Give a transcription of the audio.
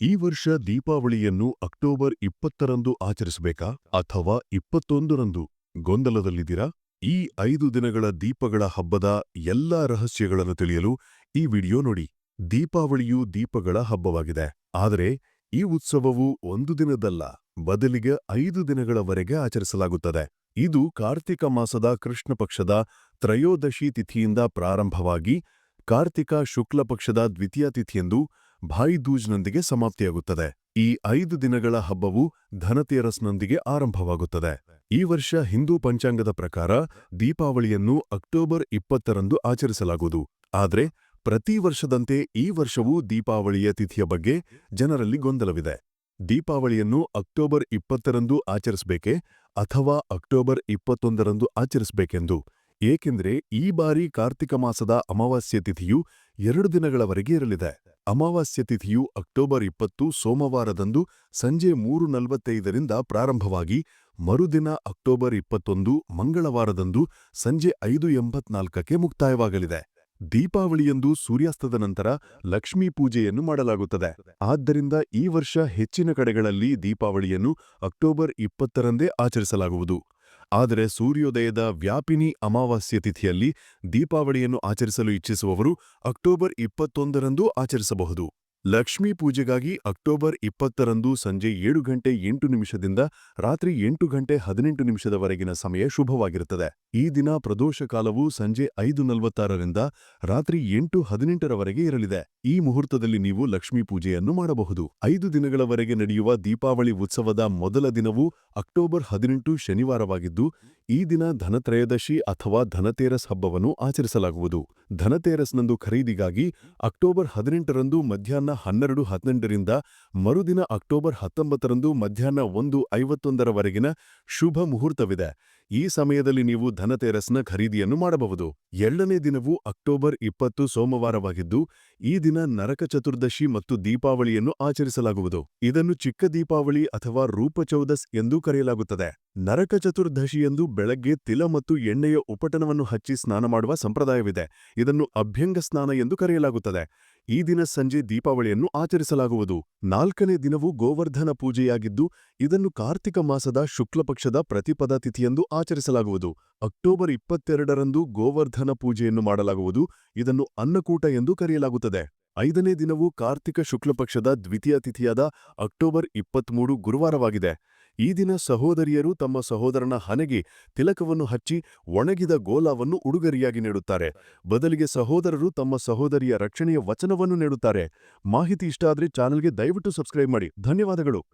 ಈ ವರ್ಷ ದೀಪಾವಳಿಯನ್ನು ಅಕ್ಟೋಬರ್ ಇಪ್ಪತ್ತರಂದು ಆಚರಿಸಬೇಕಾ ಅಥವಾ ಇಪ್ಪತ್ತೊಂದರಂದು? ಗೊಂದಲದಲ್ಲಿದ್ದೀರಾ? ಈ ಐದು ದಿನಗಳ ದೀಪಗಳ ಹಬ್ಬದ ಎಲ್ಲಾ ರಹಸ್ಯಗಳನ್ನು ತಿಳಿಯಲು ಈ ವಿಡಿಯೋ ನೋಡಿ. ದೀಪಾವಳಿಯು ದೀಪಗಳ ಹಬ್ಬವಾಗಿದೆ. ಆದರೆ ಈ ಉತ್ಸವವು ಒಂದು ದಿನದಲ್ಲ, ಬದಲಿಗೆ ಐದು ದಿನಗಳವರೆಗೆ ಆಚರಿಸಲಾಗುತ್ತದೆ. ಇದು ಕಾರ್ತಿಕ ಮಾಸದ ಕೃಷ್ಣ ಪಕ್ಷದ ತ್ರಯೋದಶಿ ತಿಥಿಯಿಂದ ಪ್ರಾರಂಭವಾಗಿ ಕಾರ್ತಿಕ ಶುಕ್ಲ ಪಕ್ಷದ ದ್ವಿತೀಯ ತಿಥಿಯಂದು ಭಾಯಿ ದೂಜ್ನೊಂದಿಗೆ ಸಮಾಪ್ತಿಯಾಗುತ್ತದೆ. ಈ ಐದು ದಿನಗಳ ಹಬ್ಬವು ಧನತೇರಸ್ನೊಂದಿಗೆ ಆರಂಭವಾಗುತ್ತದೆ. ಈ ವರ್ಷ ಹಿಂದೂ ಪಂಚಾಂಗದ ಪ್ರಕಾರ ದೀಪಾವಳಿಯನ್ನು ಅಕ್ಟೋಬರ್ ಇಪ್ಪತ್ತರಂದು ಆಚರಿಸಲಾಗುವುದು. ಆದರೆ ಪ್ರತಿ ವರ್ಷದಂತೆ ಈ ವರ್ಷವೂ ದೀಪಾವಳಿಯ ತಿಥಿಯ ಬಗ್ಗೆ ಜನರಲ್ಲಿ ಗೊಂದಲವಿದೆ. ದೀಪಾವಳಿಯನ್ನು ಅಕ್ಟೋಬರ್ ಇಪ್ಪತ್ತರಂದು ಆಚರಿಸಬೇಕೆ ಅಥವಾ ಅಕ್ಟೋಬರ್ ಇಪ್ಪತ್ತೊಂದರಂದು ಆಚರಿಸಬೇಕೆಂದು? ಏಕೆಂದರೆ ಈ ಬಾರಿ ಕಾರ್ತಿಕ ಮಾಸದ ಅಮಾವಾಸ್ಯ ತಿಥಿಯು ಎರಡು ದಿನಗಳವರೆಗೆ ಇರಲಿದೆ. ಅಮಾವಾಸ್ಯ ತಿಥಿಯು ಅಕ್ಟೋಬರ್ ಇಪ್ಪತ್ತು ಸೋಮವಾರದಂದು ಸಂಜೆ ಮೂರು ನಲವತ್ತೈದರಿಂದ ಪ್ರಾರಂಭವಾಗಿ ಮರುದಿನ ಅಕ್ಟೋಬರ್ ಇಪ್ಪತ್ತೊಂದು ಮಂಗಳವಾರದಂದು ಸಂಜೆ ಐದು ಎಂಬತ್ನಾಲ್ಕಕ್ಕೆ ಮುಕ್ತಾಯವಾಗಲಿದೆ. ದೀಪಾವಳಿಯಂದು ಸೂರ್ಯಾಸ್ತದ ನಂತರ ಲಕ್ಷ್ಮೀ ಪೂಜೆಯನ್ನು ಮಾಡಲಾಗುತ್ತದೆ. ಆದ್ದರಿಂದ ಈ ವರ್ಷ ಹೆಚ್ಚಿನ ಕಡೆಗಳಲ್ಲಿ ದೀಪಾವಳಿಯನ್ನು ಅಕ್ಟೋಬರ್ ಇಪ್ಪತ್ತರಂದೇ ಆಚರಿಸಲಾಗುವುದು. ಆದರೆ ಸೂರ್ಯೋದಯದ ವ್ಯಾಪಿನಿ ಅಮಾವಾಸ್ಯ ತಿಥಿಯಲ್ಲಿ ದೀಪಾವಳಿಯನ್ನು ಆಚರಿಸಲು ಇಚ್ಛಿಸುವವರು ಅಕ್ಟೋಬರ್ ಇಪ್ಪತ್ತೊಂದರಂದು ಆಚರಿಸಬಹುದು. ಲಕ್ಷ್ಮೀ ಪೂಜೆಗಾಗಿ ಅಕ್ಟೋಬರ್ ಇಪ್ಪತ್ತರಂದು ಸಂಜೆ ಏಳು ಗಂಟೆ ಎಂಟು ನಿಮಿಷದಿಂದ ರಾತ್ರಿ ಎಂಟು ಗಂಟೆ ಹದಿನೆಂಟು ನಿಮಿಷದವರೆಗಿನ ಸಮಯ ಶುಭವಾಗಿರುತ್ತದೆ. ಈ ದಿನ ಪ್ರದೋಷ ಕಾಲವು ಸಂಜೆ ಐದು ನಲವತ್ತಾರರಿಂದ ರಾತ್ರಿ ಎಂಟು ಹದಿನೆಂಟರವರೆಗೆ ಇರಲಿದೆ. ಈ ಮುಹೂರ್ತದಲ್ಲಿ ನೀವು ಲಕ್ಷ್ಮೀ ಪೂಜೆಯನ್ನು ಮಾಡಬಹುದು. ಐದು ದಿನಗಳವರೆಗೆ ನಡೆಯುವ ದೀಪಾವಳಿ ಉತ್ಸವದ ಮೊದಲ ದಿನವು ಅಕ್ಟೋಬರ್ ಹದಿನೆಂಟು ಶನಿವಾರವಾಗಿದ್ದು, ಈ ದಿನ ಧನತ್ರಯೋದಶಿ ಅಥವಾ ಧನತೇರಸ್ ಹಬ್ಬವನ್ನು ಆಚರಿಸಲಾಗುವುದು. ಧನತೇರಸ್ನಂದು ಖರೀದಿಗಾಗಿ ಅಕ್ಟೋಬರ್ ಹದಿನೆಂಟರಂದು ಮಧ್ಯಾಹ್ನ ಹನ್ನೆರಡು ಹದಿನೆಂಟರಿಂದ ಮರುದಿನ ಅಕ್ಟೋಬರ್ ಹತ್ತೊಂಬತ್ತರಂದು ಮಧ್ಯಾಹ್ನ ಒಂದು ಐವತ್ತೊಂದರವರೆಗಿನ ಶುಭ ಮುಹೂರ್ತವಿದೆ. ಈ ಸಮಯದಲ್ಲಿ ನೀವು ಧನತೇರಸ್ನ ಖರೀದಿಯನ್ನು ಮಾಡಬಹುದು. ಎರಡನೇ ದಿನವು ಅಕ್ಟೋಬರ್ ಇಪ್ಪತ್ತು ಸೋಮವಾರವಾಗಿದ್ದು, ಈ ದಿನ ನರಕ ಚತುರ್ದಶಿ ಮತ್ತು ದೀಪಾವಳಿಯನ್ನು ಆಚರಿಸಲಾಗುವುದು. ಇದನ್ನು ಚಿಕ್ಕ ದೀಪಾವಳಿ ಅಥವಾ ರೂಪಚೌದಸ್ ಎಂದೂ ಕರೆಯಲಾಗುತ್ತದೆ. ನರಕ ಚತುರ್ದಶಿಯಂದು ಬೆಳಗ್ಗೆ ತಿಲ ಮತ್ತು ಎಣ್ಣೆಯ ಉಪಟನವನ್ನು ಹಚ್ಚಿ ಸ್ನಾನ ಮಾಡುವ ಸಂಪ್ರದಾಯವಿದೆ. ಇದನ್ನು ಅಭ್ಯಂಗ ಸ್ನಾನ ಎಂದು ಕರೆಯಲಾಗುತ್ತದೆ. ಈ ದಿನ ಸಂಜೆ ದೀಪಾವಳಿಯನ್ನು ಆಚರಿಸಲಾಗುವುದು. ನಾಲ್ಕನೇ ದಿನವು ಗೋವರ್ಧನ ಪೂಜೆಯಾಗಿದ್ದು, ಇದನ್ನು ಕಾರ್ತಿಕ ಮಾಸದ ಶುಕ್ಲಪಕ್ಷದ ಪ್ರತಿಪದ ತಿಥಿಯೆಂದು ಆಚರಿಸಲಾಗುವುದು. ಅಕ್ಟೋಬರ್ ಇಪ್ಪತ್ತೆರಡರಂದು ಗೋವರ್ಧನ ಪೂಜೆಯನ್ನು ಮಾಡಲಾಗುವುದು. ಇದನ್ನು ಅನ್ನಕೂಟ ಎಂದು ಕರೆಯಲಾಗುತ್ತದೆ. ಐದನೇ ದಿನವು ಕಾರ್ತಿಕ ಶುಕ್ಲಪಕ್ಷದ ದ್ವಿತೀಯ ತಿಥಿಯಾದ ಅಕ್ಟೋಬರ್ ಇಪ್ಪತ್ಮೂರು ಗುರುವಾರವಾಗಿದೆ. ಈ ದಿನ ಸಹೋದರಿಯರು ತಮ್ಮ ಸಹೋದರನ ಹನೆಗೆ ತಿಲಕವನ್ನು ಹಚ್ಚಿ ಒಣಗಿದ ಗೋಲಾವನ್ನು ಉಡುಗೊರೆಯಾಗಿ ನೀಡುತ್ತಾರೆ. ಬದಲಿಗೆ ಸಹೋದರರು ತಮ್ಮ ಸಹೋದರಿಯ ರಕ್ಷಣೆಯ ವಚನವನ್ನು ನೀಡುತ್ತಾರೆ. ಮಾಹಿತಿ ಇಷ್ಟ ಆದರೆ ಚಾನೆಲ್ಗೆ ದಯವಿಟ್ಟು ಸಬ್ಸ್ಕ್ರೈಬ್ ಮಾಡಿ. ಧನ್ಯವಾದಗಳು.